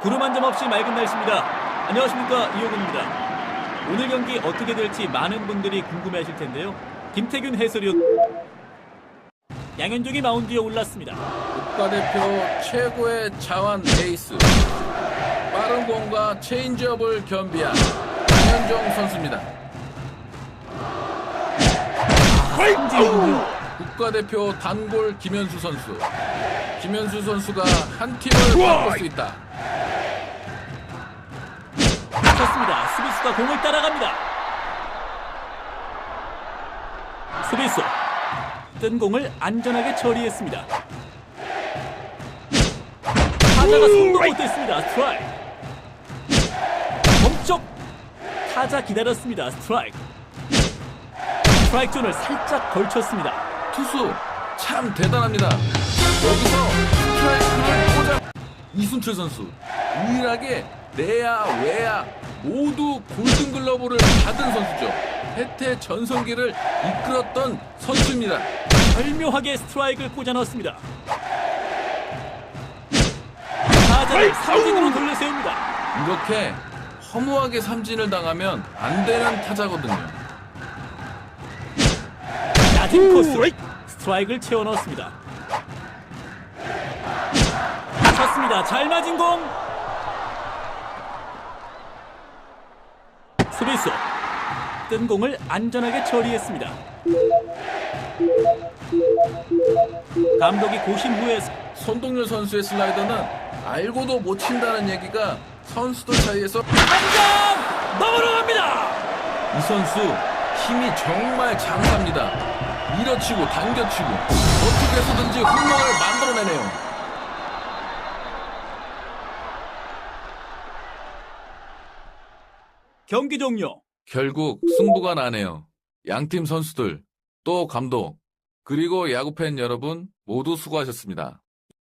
구름 한 점 없이 맑은 날씨입니다. 안녕하십니까 이호근입니다. 오늘 경기 어떻게 될지 많은 분들이 궁금해하실 텐데요. 김태균 해설위원 양현종이 마운드에 올랐습니다. 국가대표 최고의 자완 에이스 빠른 공과 체인지업을 겸비한 장현종 선수입니다. 삼진이군요. 국가대표 단골 김현수 선수. 김현수 선수가 한 팀을 바꿀 수 있다. 쳤습니다. 수비수가 공을 따라갑니다. 수비수 뜬 공을 안전하게 처리했습니다. 타자가 손도 못했습니다. 스트라이크. 멈쩍 타자 기다렸습니다. 스트라이크. 스트라이크 존을 살짝 걸쳤습니다. 투수 참 대단합니다. 여기서 스트라이크를 꽂아 이순철 선수 유일하게 내야 외야 모두 골든글러브를 받은 선수죠. 혜태 전성기를 이끌었던 선수입니다. 절묘하게 스트라이크를 꽂아 넣었습니다. 타자를 삼진으로 돌려 세웁니다. 이렇게 허무하게 삼진을 당하면 안 되는 타자거든요. 낮은 코스 스트라이크를 채워 넣었습니다. 쳤습니다. 잘 맞은 공. 수비수 뜬 공을 안전하게 처리했습니다. 감독이 고심 후에 손동열 선수의 슬라이더는 알고도 못 친다는 얘기가 선수들 사이에서 한장 넘어갑니다. 이 선수 힘이 정말 장사입니다. 밀어치고 당겨치고 어떻게 해서든지 홈런을 만들어내네요. 경기 종료. 결국 승부가 나네요. 양팀 선수들, 또 감독, 그리고 야구팬 여러분 모두 수고하셨습니다.